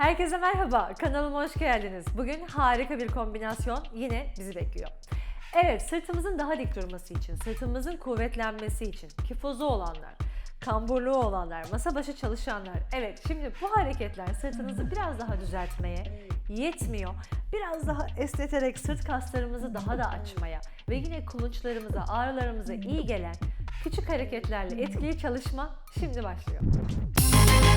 Herkese merhaba, kanalıma hoş geldiniz. Bugün harika bir kombinasyon yine bizi bekliyor. Evet, sırtımızın daha dik durması için, sırtımızın kuvvetlenmesi için, kifozu olanlar, kamburluğu olanlar, masa başı çalışanlar. Evet, şimdi bu hareketler sırtınızı biraz daha düzeltmeye yetmiyor. Biraz daha esneterek sırt kaslarımızı daha da açmaya ve yine kulunçlarımıza, ağrılarımıza iyi gelen küçük hareketlerle etkili çalışma şimdi başlıyor.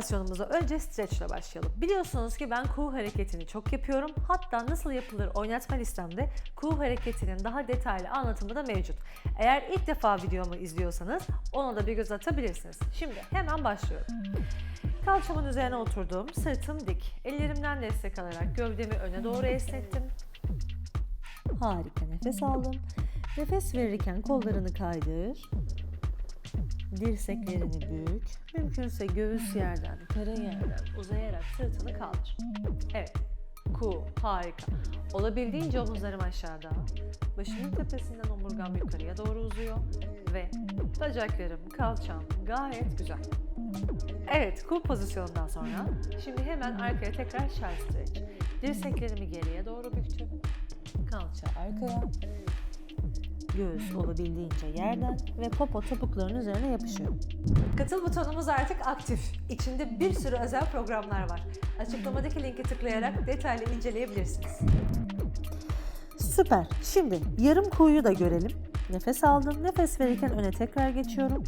Kombinasyonumuza önce stretch ile başlayalım. Biliyorsunuz ki ben Q hareketini çok yapıyorum. Hatta nasıl yapılır oynatma listemde Q hareketinin daha detaylı anlatımı da mevcut. Eğer ilk defa videomu izliyorsanız ona da bir göz atabilirsiniz. Şimdi hemen başlıyorum. Kalçamın üzerine oturdum, sırtım dik. Ellerimden destek alarak gövdemi öne doğru esnettim. Harika nefes aldım. Nefes verirken kollarını kaydır. Dirseklerini bük. Mümkünse göğüs yerden, karın yerden uzayarak sırtını kaldır. Evet. Ku, harika. Olabildiğince omuzlarım aşağıda. Başımın tepesinden omurgam yukarıya doğru uzuyor. Ve bacaklarım, kalçam gayet güzel. Evet, ku pozisyonundan sonra şimdi hemen arkaya tekrar shelf stretch. Dirseklerimi geriye doğru büktüm. Kalça arkaya. Göğüs olabildiğince yerden ve popo topukların üzerine yapışıyor. Katıl butonumuz artık aktif. İçinde bir sürü özel programlar var. Açıklamadaki linke tıklayarak detaylı inceleyebilirsiniz. Süper. Şimdi yarım kuyu da görelim. Nefes aldım. Nefes verirken öne tekrar geçiyorum.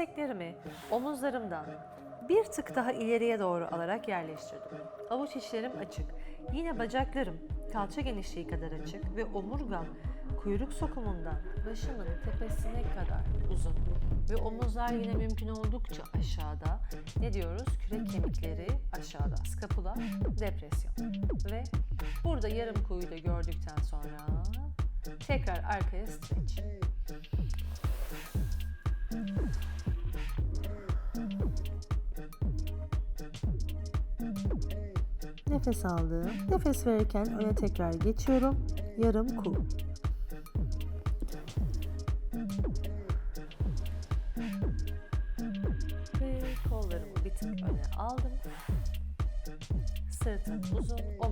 Dirseklerimi omuzlarımdan bir tık daha ileriye doğru alarak yerleştirdim. Avuç içlerim açık. Yine bacaklarım kalça genişliği kadar açık ve omurgam kuyruk sokumundan başımın tepesine kadar uzun. Ve omuzlar yine mümkün oldukça aşağıda. Ne diyoruz? Kürek kemikleri aşağıda. Skapula, depresyon. Ve burada yarım kuyu da gördükten sonra tekrar arkaya stretch. Nefes aldım. Nefes verirken öne tekrar geçiyorum. Yarım ku.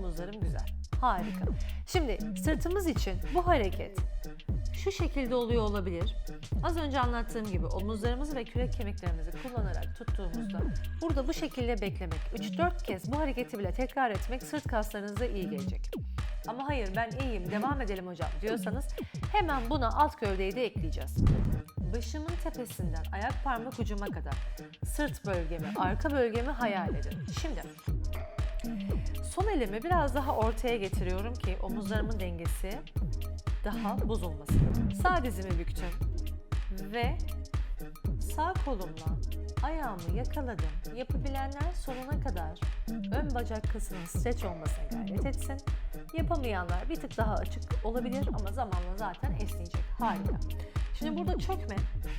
Omuzlarım güzel. Harika. Şimdi sırtımız için bu hareket şu şekilde oluyor olabilir. Az önce anlattığım gibi omuzlarımızı ve kürek kemiklerimizi kullanarak tuttuğumuzda burada bu şekilde beklemek, 3-4 kez bu hareketi bile tekrar etmek sırt kaslarınıza iyi gelecek. Ama hayır ben iyiyim devam edelim hocam diyorsanız hemen buna alt gövdeyi de ekleyeceğiz. Başımın tepesinden ayak parmak ucuma kadar sırt bölgemi, arka bölgemi hayal edin. Şimdi sol elimi biraz daha ortaya getiriyorum ki omuzlarımın dengesi daha bozulmasın. Sağ dizimi büktüm ve sağ kolumla ayağımı yakaladım. Yapabilenler sonuna kadar ön bacak kasının streç olmasına gayret etsin. Yapamayanlar bir tık daha açık olabilir ama zamanla zaten esneyecek. Harika. Şimdi burada çökme.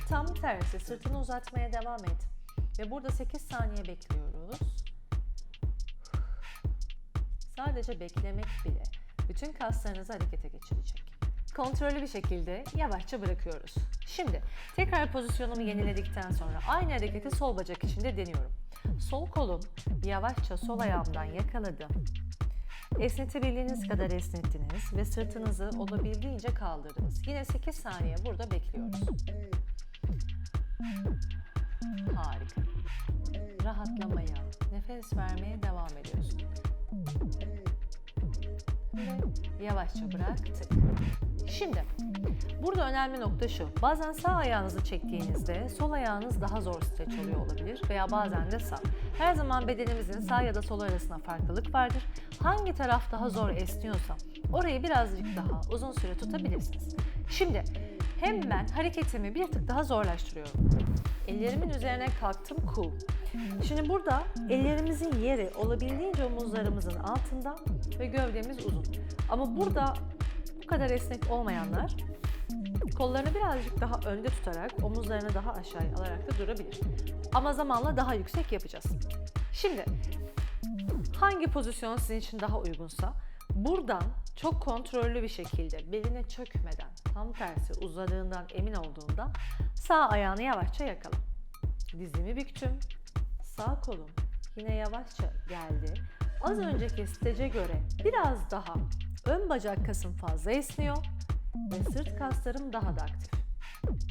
Tam tersi sırtını uzatmaya devam et. Ve burada 8 saniye bekliyoruz. Sadece beklemek bile bütün kaslarınızı harekete geçirecek. Kontrollü bir şekilde yavaşça bırakıyoruz. Şimdi tekrar pozisyonumu yeniledikten sonra aynı hareketi sol bacak içinde deniyorum. Sol kolum yavaşça sol ayağımdan yakaladım. Esnetebildiğiniz kadar esnettiniz ve sırtınızı olabildiğince kaldırdınız. Yine 8 saniye burada bekliyoruz. Harika. Rahatlamaya, nefes vermeye devam ediyorsun. Yavaşça bıraktık. Şimdi burada önemli nokta şu. Bazen sağ ayağınızı çektiğinizde sol ayağınız daha zor streç oluyor olabilir veya bazen de sağ. Her zaman bedenimizin sağ ya da sol arasında farklılık vardır. Hangi taraf daha zor esniyorsa orayı birazcık daha uzun süre tutabilirsiniz. Şimdi hemen hareketimi bir tık daha zorlaştırıyorum. Ellerimin üzerine kalktım cool. Şimdi burada ellerimizin yeri olabildiğince omuzlarımızın altında ve gövdemiz uzun. Ama burada kadar esnek olmayanlar kollarını birazcık daha önde tutarak omuzlarını daha aşağıya alarak da durabilir. Ama zamanla daha yüksek yapacağız. Şimdi hangi pozisyon sizin için daha uygunsa buradan çok kontrollü bir şekilde beline çökmeden tam tersi uzadığından emin olduğunda sağ ayağını yavaşça yakala. Dizimi büktüm. Sağ kolum yine yavaşça geldi. Az önceki stece göre biraz daha ön bacak kasım fazla esniyor ve sırt kaslarım daha da aktif.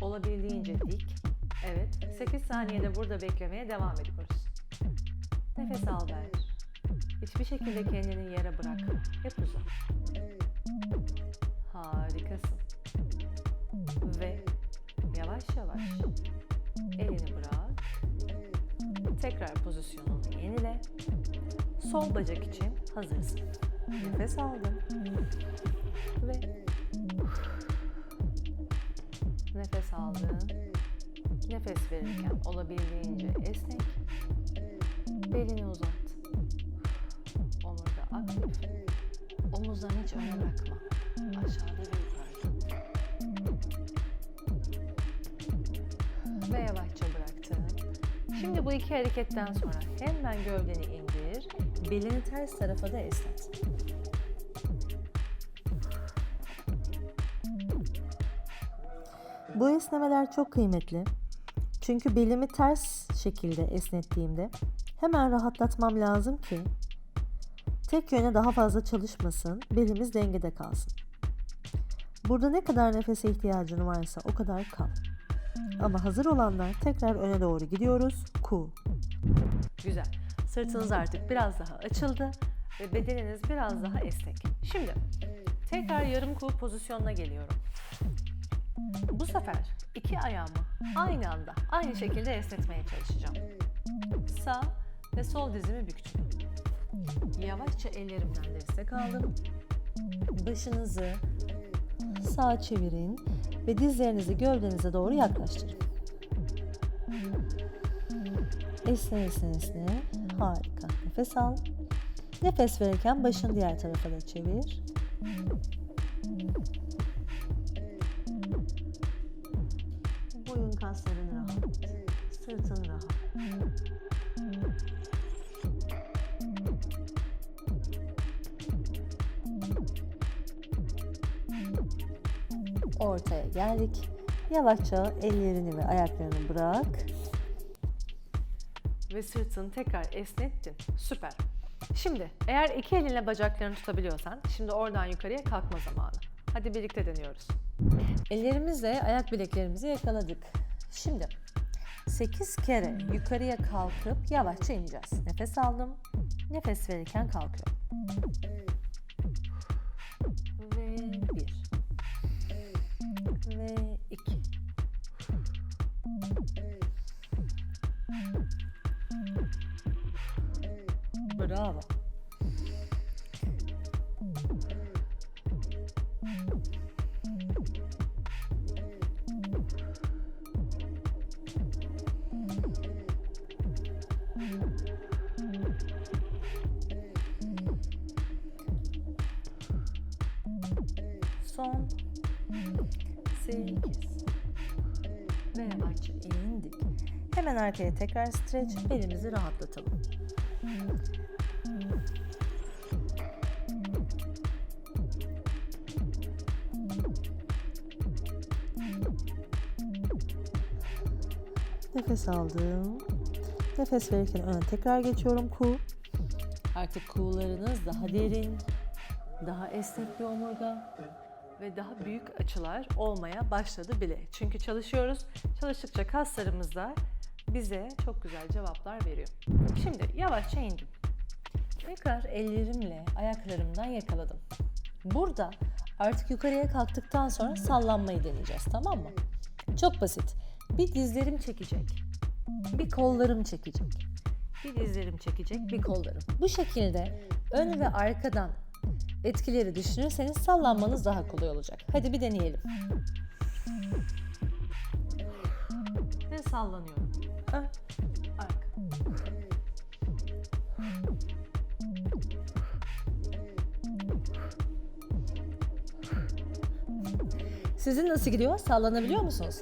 Olabildiğince dik. Evet, 8 saniyede burada beklemeye devam ediyoruz. Nefes al ver. Hiçbir şekilde kendini yere bırakma. Hep uzat. Harikasın. Ve yavaş yavaş elini bırak. Tekrar pozisyonunu yenile. Sol bacak için hazırsın. Nefes aldın. Ve nefes aldın. Nefes verirken olabildiğince esnek. Belini uzat. Omuzlarını hiç öne bırakma. Aşağıda ve. Ve yavaşça bıraktın. Şimdi bu iki hareketten sonra hemen gövdeni indir. Belini ters tarafa da esnet. Bu esnemeler çok kıymetli. Çünkü belimi ters şekilde esnettiğimde hemen rahatlatmam lazım ki tek yöne daha fazla çalışmasın, belimiz dengede kalsın. Burada ne kadar nefese ihtiyacın varsa o kadar kal. Ama hazır olanlar tekrar öne doğru gidiyoruz. Ku. Güzel. Sırtınız artık biraz daha açıldı ve bedeniniz biraz daha esnek. Şimdi tekrar yarım kuğu pozisyonuna geliyorum. Bu sefer iki ayağımı aynı anda aynı şekilde esnetmeye çalışacağım. Sağ ve sol dizimi büktüm. Yavaşça ellerimden destek aldım. Başınızı sağa çevirin ve dizlerinizi gövdenize doğru yaklaştırın. Esne esne esne. Harika. Nefes al. Nefes verirken başını diğer tarafa da çevir. Ortaya geldik. Yavaşça ellerini ve ayaklarını bırak. ve sırtını tekrar esnettin. Süper. Şimdi eğer iki elinle bacaklarını tutabiliyorsan şimdi oradan yukarıya kalkma zamanı. Hadi birlikte deniyoruz. Ellerimizle ayak bileklerimizi yakaladık. Şimdi 8 kere yukarıya kalkıp yavaşça ineceğiz. Nefes aldım. Nefes verirken kalkıyorum. Bravo. Son. 8 ve yavaşça indik. Hemen arkaya tekrar streç. Belimizi rahatlatalım. Nefes aldım. Nefes verirken öne tekrar geçiyorum. Ku. Artık kuğularınız daha derin, daha esnek bir omurga ve daha büyük açılar olmaya başladı bile. Çünkü çalışıyoruz. Çalıştıkça kaslarımız da bize çok güzel cevaplar veriyor. Şimdi yavaşça indim. Tekrar ellerimle ayaklarımdan yakaladım. Burada artık yukarıya kalktıktan sonra sallanmayı deneyeceğiz tamam mı? Çok basit. Bir dizlerim çekecek. Bir kollarım çekecek. Bir dizlerim çekecek, bir kollarım. Bu şekilde ön ve arkadan etkileri düşünürseniz sallanmanız daha kolay olacak. Hadi bir deneyelim. Ve sallanıyorum. Ön, arka. Sizin nasıl gidiyor? Sallanabiliyor musunuz?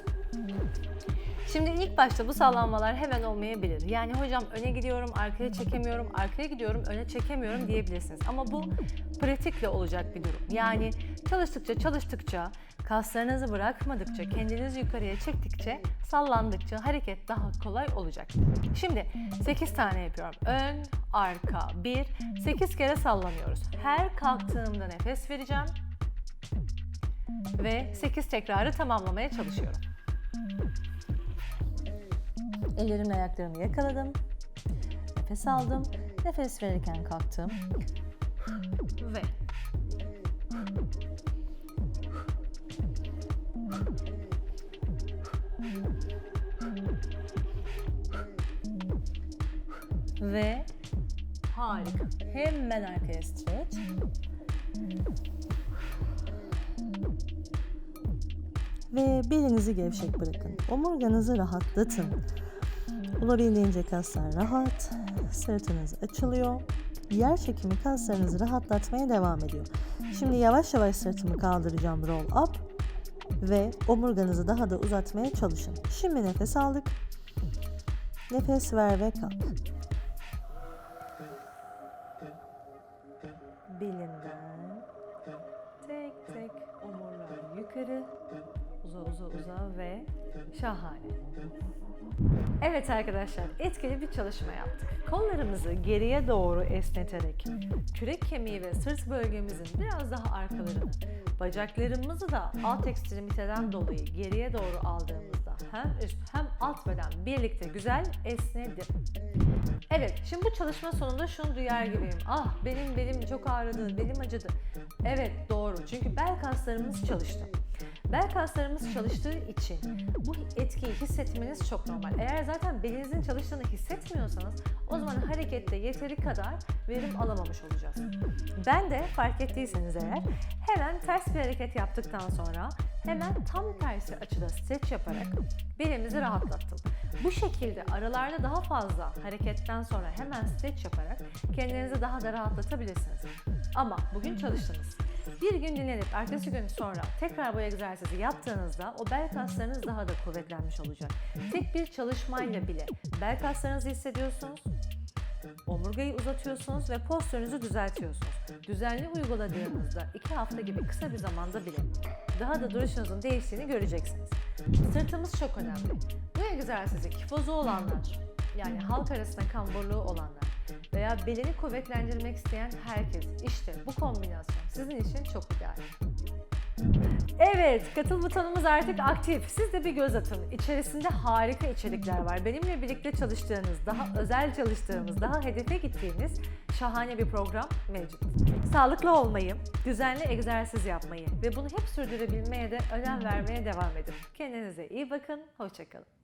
Şimdi ilk başta bu sallanmalar hemen olmayabilir. Yani hocam öne gidiyorum, arkaya çekemiyorum, arkaya gidiyorum, öne çekemiyorum diyebilirsiniz. Ama bu pratikle olacak bir durum. Yani çalıştıkça çalıştıkça, kaslarınızı bırakmadıkça, kendinizi yukarıya çektikçe, sallandıkça hareket daha kolay olacak. Şimdi 8 tane yapıyorum. Ön, arka, 1, 8 kere sallanıyoruz. Her kalktığımda nefes vereceğim ve 8 tekrarı tamamlamaya çalışıyorum. Ellerimle ayaklarımı yakaladım. Nefes aldım. Nefes verirken kalktım. Ve ve harika. Hemen arkaya stretch. Ve belinizi gevşek bırakın. Omurganızı rahatlatın. Olabildiğince kaslar rahat. Sırtınız açılıyor. Yer çekimi kaslarınızı rahatlatmaya devam ediyor. Şimdi yavaş yavaş sırtımı kaldıracağım roll up ve omurganızı daha da uzatmaya çalışın. Şimdi nefes aldık. Nefes ver ve kalk. belinden tek tek omurlar yukarı uza uza uza ve şahane. Evet arkadaşlar etkili bir çalışma yaptık. Kollarımızı geriye doğru esneterek kürek kemiği ve sırt bölgemizin biraz daha arkalarını, bacaklarımızı da alt ekstremiteden dolayı geriye doğru aldığımızda hem üst hem alt beden birlikte güzel esnedi. Evet, şimdi bu çalışma sonunda şunu duyar gibiyim. Ah benim belim çok ağrıdı, belim acıdı. Evet doğru çünkü bel kaslarımız çalıştı. Bel kaslarımız çalıştığı için bu etkiyi hissetmeniz çok normal. Eğer zaten belinizin çalıştığını hissetmiyorsanız o zaman harekette yeteri kadar verim alamamış olacağız. Ben de fark ettiyseniz eğer hemen ters bir hareket yaptıktan sonra hemen tam tersi açıda streç yaparak belimizi rahatlattım. Bu şekilde aralarda daha fazla hareketten sonra hemen streç yaparak kendinizi daha da rahatlatabilirsiniz. Ama bugün çalıştınız. Bir gün dinlenip ertesi gün sonra tekrar bu egzersizi yaptığınızda o bel kaslarınız daha da kuvvetlenmiş olacak. Tek bir çalışmayla bile bel kaslarınızı hissediyorsunuz, omurgayı uzatıyorsunuz ve postürünüzü düzeltiyorsunuz. Düzenli uyguladığınızda iki hafta gibi kısa bir zamanda bile daha da duruşunuzun değiştiğini göreceksiniz. Sırtımız çok önemli. Bu egzersizi kifozu olanlar, yani halk arasında kamburluğu olanlar veya belini kuvvetlendirmek isteyen herkes işte bu kombinasyon sizin için çok ideal. Evet, katıl butonumuz artık aktif. Siz de bir göz atın. İçerisinde harika içerikler var. Benimle birlikte çalıştığınız, daha özel çalıştığımız, daha hedefe gittiğiniz şahane bir program mevcut. Sağlıklı olmayı, düzenli egzersiz yapmayı ve bunu hep sürdürebilmeye de önem vermeye devam edin. Kendinize iyi bakın, hoşçakalın.